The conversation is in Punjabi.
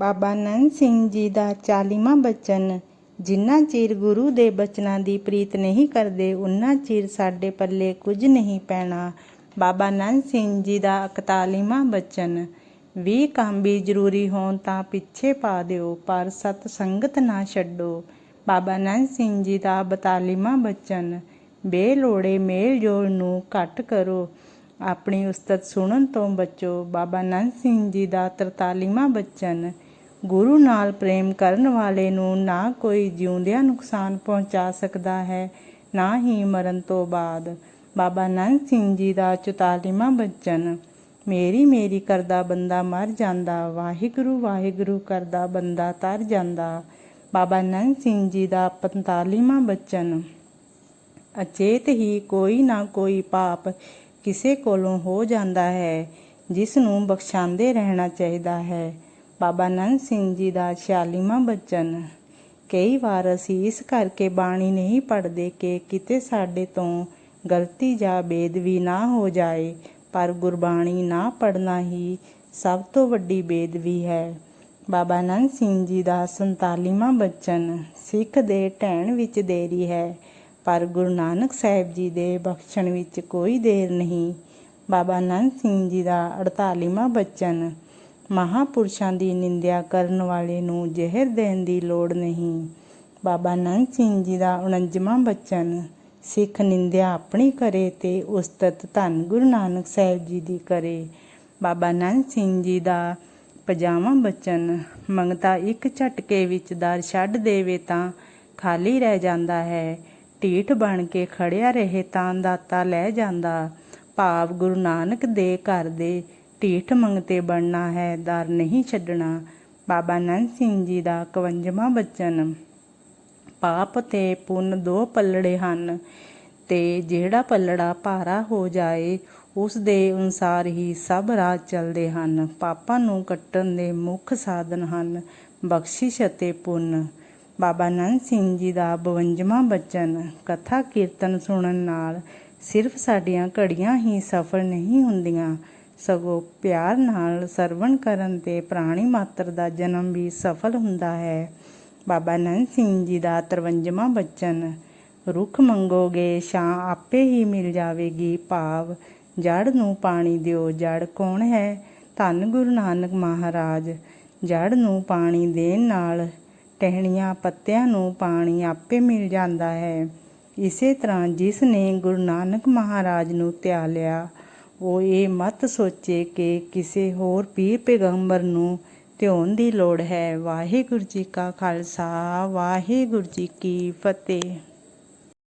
ਬਾਬਾ ਨੰਦ ਸਿੰਘ ਜੀ ਦਾ ਚਾਲੀਵਾਂ ਬਚਨ, ਜਿੰਨਾ ਚਿਰ ਗੁਰੂ ਦੇ ਬਚਨਾਂ ਦੀ ਪ੍ਰੀਤ ਨਹੀਂ ਕਰਦੇ, ਉਨਾ ਚਿਰ ਸਾਡੇ ਪੱਲੇ ਕੁਝ ਨਹੀਂ ਪੈਣਾ। ਬਾਬਾ ਨੰਦ ਸਿੰਘ ਜੀ ਦਾ 41ਵਾਂ ਬਚਨ ਵੀ ਕੰਮ ਵੀ ਜ਼ਰੂਰੀ ਹੋਣ ਤਾਂ ਪਿੱਛੇ ਪਾ ਦਿਓ, ਪਰ ਸਤ ਸੰਗਤ ਨਾ ਛੱਡੋ। ਬਾਬਾ ਨੰਦ ਸਿੰਘ ਜੀ ਦਾ 42ਵਾਂ ਬਚਨ, ਬੇਲੋੜੇ ਮੇਲ ਜੋਲ ਨੂੰ ਘੱਟ ਕਰੋ, ਆਪਣੀ ਉਸਤਤ ਸੁਣਨ ਤੋਂ ਬਚੋ। ਬਾਬਾ ਨੰਦ ਸਿੰਘ ਜੀ ਦਾ 43ਵਾਂ ਬਚਨ ਗੁਰੂ ਨਾਲ ਪ੍ਰੇਮ ਕਰਨ ਵਾਲੇ ਨੂੰ ਨਾ ਕੋਈ ਜਿਉਂਦਿਆਂ ਨੁਕਸਾਨ ਪਹੁੰਚਾ ਸਕਦਾ ਹੈ, ਨਾ ਹੀ ਮਰਨ ਤੋਂ ਬਾਅਦ। ਬਾਬਾ ਨੰਦ ਸਿੰਘ ਜੀ ਦਾ 44ਵਾਂ ਬਚਨ, ਮੇਰੀ ਮੇਰੀ ਕਰਦਾ ਬੰਦਾ ਮਰ ਜਾਂਦਾ, ਵਾਹਿਗੁਰੂ ਵਾਹਿਗੁਰੂ ਕਰਦਾ ਬੰਦਾ ਤਰ ਜਾਂਦਾ। ਬਾਬਾ ਨੰਦ ਸਿੰਘ ਜੀ ਦਾ 45ਵਾਂ ਬਚਨ, ਅਚੇਤ ਹੀ ਕੋਈ ਨਾ ਕੋਈ ਪਾਪ ਕਿਸੇ ਕੋਲੋਂ ਹੋ ਜਾਂਦਾ ਹੈ, ਜਿਸ ਨੂੰ ਬਖਸ਼ਾਉਂਦੇ ਰਹਿਣਾ ਚਾਹੀਦਾ ਹੈ। ਬਾਬਾ ਨੰਦ ਸਿੰਘ ਜੀ ਦਾ 46ਵਾਂ ਬਚਨ, ਕਈ ਵਾਰ ਅਸੀਂ ਇਸ ਕਰਕੇ ਬਾਣੀ ਨਹੀਂ ਪੜ੍ਹਦੇ ਕਿ ਕਿਤੇ ਸਾਡੇ ਤੋਂ ਗਲਤੀ ਜਾਂ ਬੇਦਵੀ ਨਾ ਹੋ ਜਾਏ, ਪਰ ਗੁਰਬਾਣੀ ਨਾ ਪੜ੍ਹਨਾ ਹੀ ਸਭ ਤੋਂ ਵੱਡੀ ਬੇਦਵੀ ਹੈ। ਬਾਬਾ ਨੰਦ ਸਿੰਘ ਜੀ ਦਾ 47ਵਾਂ ਬਚਨ, ਸਿੱਖ ਦੇ ਢਹਿਣ ਵਿੱਚ ਦੇਰੀ ਹੈ, ਪਰ ਗੁਰੂ ਨਾਨਕ ਸਾਹਿਬ ਜੀ ਦੇ ਬਖਸ਼ਣ ਵਿੱਚ ਕੋਈ ਦੇਰ ਨਹੀਂ। ਬਾਬਾ ਨੰਦ ਸਿੰਘ ਜੀ ਦਾ 48ਵਾਂ ਬਚਨ ਮਹਾਪੁਰਸ਼ਾਂ ਦੀ ਨਿੰਦਿਆ ਕਰਨ ਵਾਲੇ ਨੂੰ ਜ਼ਹਿਰ ਦੇਣ ਦੀ ਲੋੜ ਨਹੀਂ। ਬਾਬਾ ਨੰਦ ਸਿੰਘ ਜੀ ਦਾ 49ਵਾਂ ਬਚਨ, ਸਿੱਖ ਨਿੰਦਿਆ ਆਪਣੀ ਕਰੇ ਤੇ ਉਸਤਤ ਧੰਨ ਗੁਰੂ ਨਾਨਕ ਸਾਹਿਬ ਜੀ ਦੀ ਕਰੇ। ਬਾਬਾ ਨੰਦ ਸਿੰਘ ਜੀ ਦਾ ਪਜਾਵਾਂ ਬਚਨ, ਮੰਗਤਾ ਇੱਕ ਝਟਕੇ ਵਿੱਚ ਦਰ ਛੱਡ ਦੇਵੇ ਤਾਂ ਖਾਲੀ ਰਹਿ ਜਾਂਦਾ ਹੈ। ਢੀਠ ਬਣ ਕੇ ਖੜਿਆ ਰਹੇ ਤਾਂ ਦਾਤਾ ਲੈ ਜਾਂਦਾ। ਭਾਵ ਗੁਰੂ ਨਾਨਕ ਦੇ ਘਰ ਦੇ ਢੀਠ ਮੰਗਤੇ ਬਣਨਾ ਹੈ, ਦਰ ਨਹੀਂ ਛੱਡਣਾ। ਬਾਬਾ ਨੰਦ ਸਿੰਘ ਜੀ ਦਾ 51ਵਾਂ ਬਚਨ, ਪਾਪ ਤੇ ਪੁੰਨ ਦੋ ਪੱਲੜੇ ਹਨ, ਤੇ ਜਿਹੜਾ ਪੱਲੜਾ ਭਾਰਾ ਹੋ ਜਾਏ, ਉਸ ਦੇ ਅਨੁਸਾਰ ਹੀ ਸਭ ਰਾਹ ਚੱਲਦੇ ਹਨ। ਪਾਪਾਂ ਨੂੰ ਕੱਟਣ ਦੇ ਮੁੱਖ ਸਾਧਨ ਹਨ ਬਖਸ਼ਿਸ਼ ਅਤੇ ਪੁੰਨ। ਬਾਬਾ ਨੰਦ ਸਿੰਘ ਜੀ ਦਾ 52ਵਾਂ ਬਚਨ, ਕਥਾ ਕੀਰਤਨ ਸੁਣਨ ਨਾਲ ਸਿਰਫ ਸਾਡੀਆਂ ਘੜੀਆਂ ਹੀ ਸਫਲ ਨਹੀਂ ਹੁੰਦੀਆਂ ਸਗੋਂ ਪਿਆਰ ਨਾਲ ਸਰਵਣ ਕਰਨ ਤੇ ਪ੍ਰਾਣੀ ਮਾਤਰ ਦਾ ਜਨਮ ਵੀ ਸਫਲ ਹੁੰਦਾ ਹੈ। ਬਾਬਾ ਨੰਦ ਸਿੰਘ ਜੀ ਦਾ 53ਵਾਂ ਬਚਨ, ਰੁੱਖ ਮੰਗੋਗੇ ਛਾਂ ਆਪੇ ਹੀ ਮਿਲ ਜਾਵੇਗੀ ਭਾਵ। ਜੜ ਨੂੰ ਪਾਣੀ ਦਿਓ ਜੜ ਕੌਣ ਹੈ? ਧੰਨ ਗੁਰੂ ਨਾਨਕ ਮਹਾਰਾਜ ਜੜ ਨੂੰ ਪਾਣੀ ਦੇਣ ਨਾਲ ਟਹਿਣੀਆਂ ਪੱਤਿਆਂ ਨੂੰ ਪਾਣੀ ਆਪੇ ਮਿਲ ਜਾਂਦਾ ਹੈ। ਇਸੇ ਤਰ੍ਹਾਂ ਜਿਸ ਨੇ ਗੁਰੂ ਨਾਨਕ ਮਹਾਰਾਜ ਨੂੰ ਧਿਆ ਲਿਆ ਉਹ ਇਹ ਮਤ ਸੋਚੇ ਕਿ ਕਿਸੇ ਹੋਰ ਪੀਰ ਪੈਗੰਬਰ ਨੂੰ ਧਿਆਉਣ ਦੀ ਲੋੜ ਹੈ। ਵਾਹਿਗੁਰੂ ਜੀ ਕਾ ਖਾਲਸਾ, ਵਾਹਿਗੁਰੂ ਜੀ ਕੀ ਫਤਿਹ।